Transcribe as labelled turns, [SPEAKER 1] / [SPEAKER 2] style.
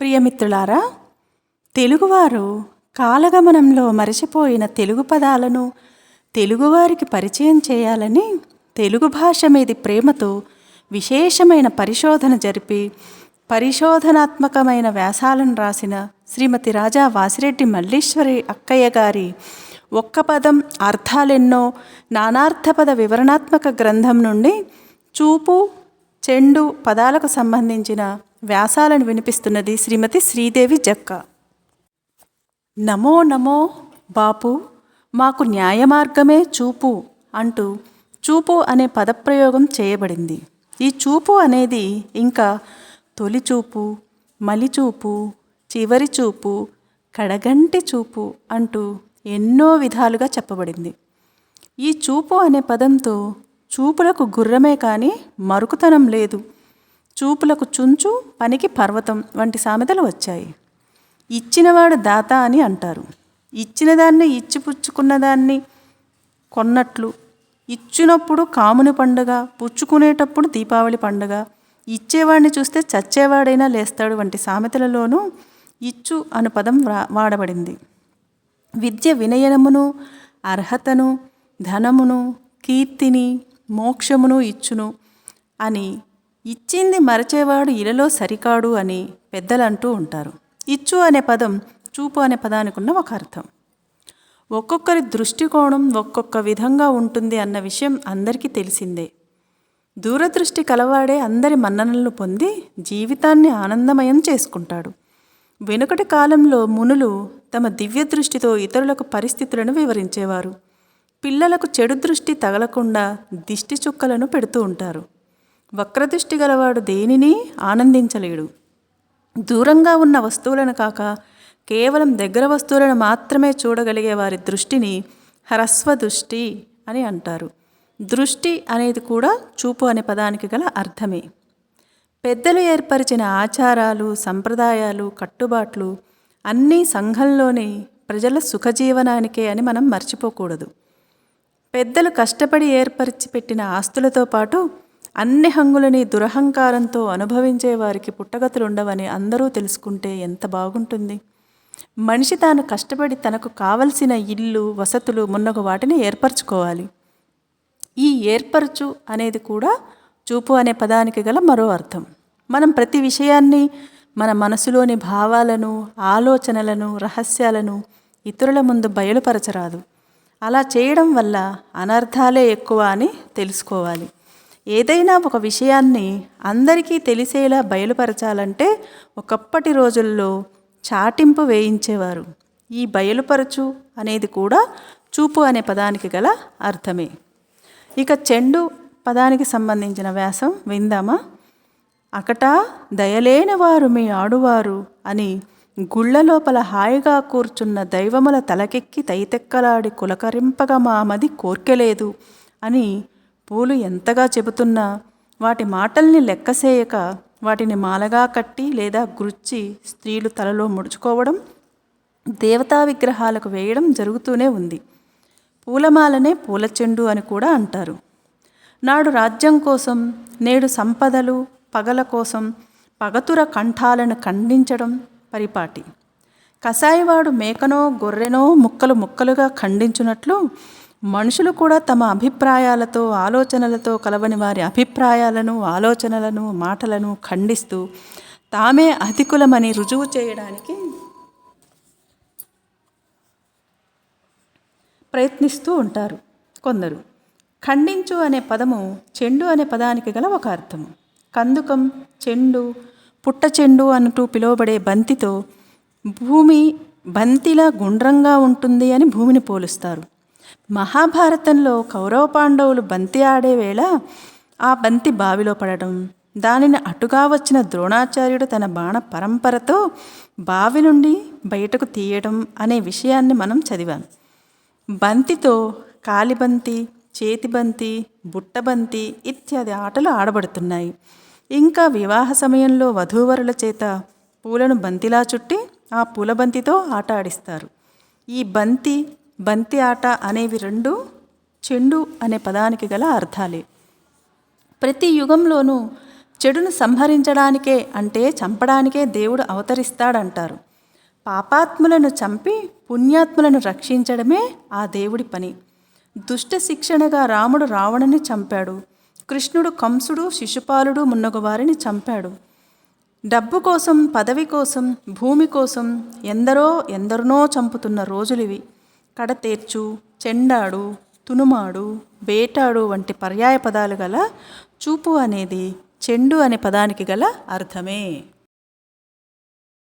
[SPEAKER 1] ప్రియమిత్రులారా తెలుగువారు కాలగమనంలో మరచిపోయిన తెలుగు పదాలను తెలుగువారికి పరిచయం చేయాలని తెలుగు భాష మీది ప్రేమతో విశేషమైన పరిశోధన జరిపి పరిశోధనాత్మకమైన వ్యాసాలను రాసిన శ్రీమతి రాజా వాసిరెడ్డి మల్లీశ్వరి అక్కయ్య గారి ఒక్క పదం అర్థాలెన్నో నానార్థపద వివరణాత్మక గ్రంథం నుండి చూపు చెండు పదాలకు సంబంధించిన వ్యాసాలను వినిపిస్తున్నది శ్రీమతి శ్రీదేవి జక్క. నమో నమో బాపు మాకు న్యాయ మార్గమే చూపు అంటూ చూపు అనే పదప్రయోగం చేయబడింది. ఈ చూపు అనేది ఇంకా తొలి చూపు మలిచూపు చివరి చూపు కడగంటి చూపు అంటూ ఎన్నో విధాలుగా చెప్పబడింది. ఈ చూపు అనే పదంతో చూపులకు గుర్రమే కానీ మరుకుతనం లేదు. చూపులకు చుంచు పనికి పర్వతం వంటి సామెతలు వచ్చాయి. ఇచ్చినవాడు దాత అని అంటారు. ఇచ్చిన దాన్ని ఇచ్చిపుచ్చుకున్న దాన్ని కొన్నట్లు ఇచ్చినప్పుడు కాముని పండుగ పుచ్చుకునేటప్పుడు దీపావళి పండుగ ఇచ్చేవాడిని చూస్తే చచ్చేవాడైనా లేస్తాడు వంటి సామెతలలోనూ ఇచ్చు అను పదం వా- వాడబడింది. విద్య వినయనమును అర్హతను ధనమును కీర్తిని మోక్షమును ఇచ్చును అని ఇచ్చింది మరచేవాడు ఇలలో సరికాడు అని పెద్దలు అంటూ ఉంటారు. ఇచ్చు అనే పదం చూపు అనే పదానికి ఉన్న ఒక అర్థం. ఒక్కొక్కరి దృష్టికోణం ఒక్కొక్క విధంగా ఉంటుంది అన్న విషయం అందరికీ తెలిసిందే. దూరదృష్టి కలవాడే అందరి మన్ననలను పొంది జీవితాన్ని ఆనందమయం చేసుకుంటాడు. వెనుకటి కాలంలో మునులు తమ దివ్య దృష్టితో ఇతరులకు పరిస్థితులను వివరించేవారు. పిల్లలకు చెడు దృష్టి తగలకుండా దిష్టి చుక్కలను పెడుతూ ఉంటారు. వక్రదృష్టి గలవాడు దేనిని ఆనందించలేడు. దూరంగా ఉన్న వస్తువులను కాక కేవలం దగ్గర వస్తువులను మాత్రమే చూడగలిగే వారి దృష్టిని హ్రస్వ దృష్టి అని అంటారు. దృష్టి అనేది కూడా చూపు అనే పదానికి గల అర్థమే. పెద్దలు ఏర్పరిచిన ఆచారాలు సంప్రదాయాలు కట్టుబాట్లు అన్నీ సంఘంలోని ప్రజల సుఖజీవనానికే అని మనం మర్చిపోకూడదు. పెద్దలు కష్టపడి ఏర్పరిచి పెట్టిన ఆస్తులతో పాటు అన్ని హంగులని దురహంకారంతో అనుభవించే వారికి పుట్టగతులుండవని అందరూ తెలుసుకుంటే ఎంత బాగుంటుంది. మనిషి తాను కష్టపడి తనకు కావలసిన ఇల్లు వసతులు మున్నగు వాటిని ఏర్పరచుకోవాలి. ఈ ఏర్పరచు అనేది కూడా చూపు అనే పదానికి గల మరో అర్థం. మనం ప్రతి విషయాన్ని మన మనసులోని భావాలను ఆలోచనలను రహస్యాలను ఇతరుల ముందు బయలుపరచరాదు. అలా చేయడం వల్ల అనర్థాలే ఎక్కువ అని తెలుసుకోవాలి. ఏదైనా ఒక విషయాన్ని అందరికీ తెలిసేలా బయలుపరచాలంటే ఒకప్పటి రోజుల్లో చాటింపు వేయించేవారు. ఈ బయలుపరచు అనేది కూడా చూపు అనే పదానికి గల అర్థమే. ఇక చెండు పదానికి సంబంధించిన వ్యాసం విందామా? అకటా దయలేని వారు మీ ఆడువారు అని గుళ్ళ లోపల హాయిగా కూర్చున్న దైవముల తలకెక్కి తైతెక్కలాడి కులకరింపగా మామది కోర్కెలేదు అని పూలు ఎంతగా చెబుతున్నా వాటి మాటల్ని లెక్కసేయక వాటిని మాలగా కట్టి లేదా గుర్చి స్త్రీలు తలలో ముడుచుకోవడం దేవతా విగ్రహాలకు వేయడం జరుగుతూనే ఉంది. పూలమాలనే పూల చెండు అని కూడా అంటారు. నాడు రాజ్యం కోసం నేడు సంపదలు పగల కోసం పగతుర కంఠాలను ఖండించడం పరిపాటి. కసాయివాడు మేకనో గొర్రెనో ముక్కలు ముక్కలుగా ఖండించున్నట్లు మనుషులు కూడా తమ అభిప్రాయాలతో ఆలోచనలతో కలవని వారి అభిప్రాయాలను ఆలోచనలను మాటలను ఖండిస్తూ తామే అధికులమని రుజువు చేయడానికి ప్రయత్నిస్తూ ఉంటారు కొందరు. ఖండించు అనే పదము చెండు అనే పదానికి గల ఒక అర్థం కందుకం చెండు పుట్ట చెండు అంటూ పిలువబడే బంతితో భూమి బంతిలా గుండ్రంగా ఉంటుంది అని భూమిని పోలుస్తారు. మహాభారతంలో కౌరవ పాండవులు బంతి ఆడే వేళ ఆ బంతి బావిలో పడటం దానిని అటుగా వచ్చిన ద్రోణాచార్యుడు తన బాణ పరంపరతో బావి నుండి బయటకు తీయడం అనే విషయాన్ని మనం చదివాం. బంతితో కాలిబంతి చేతిబంతి బుట్టబంతి ఇత్యాది ఆటలు ఆడబడుతున్నాయి. ఇంకా వివాహ సమయంలో వధూవరుల చేత పూలను బంతిలా చుట్టి ఆ పూల బంతితో ఆట ఆడిస్తారు. ఈ బంతి బంతి ఆట అనేవి రెండు చెండు అనే పదానికి గల అర్థాలే. ప్రతి యుగంలోనూ చెడును సంహరించడానికే అంటే చంపడానికే దేవుడు అవతరిస్తాడంటారు. పాపాత్ములను చంపి పుణ్యాత్ములను రక్షించడమే ఆ దేవుడి పని. దుష్ట శిక్షణగా రాముడు రావణుని చంపాడు. కృష్ణుడు కంసుడు శిశుపాలుడు మున్నగవారిని చంపాడు. డబ్బు కోసం పదవి కోసం భూమి కోసం ఎందరో ఎందరినో చంపుతున్న రోజులివి. కడతేర్చు చెండాడు తునుమాడు వేటాడు వంటి పర్యాయ పదాలు గల చూపు అనేది చెండు అనే పదానికి గల అర్థమే.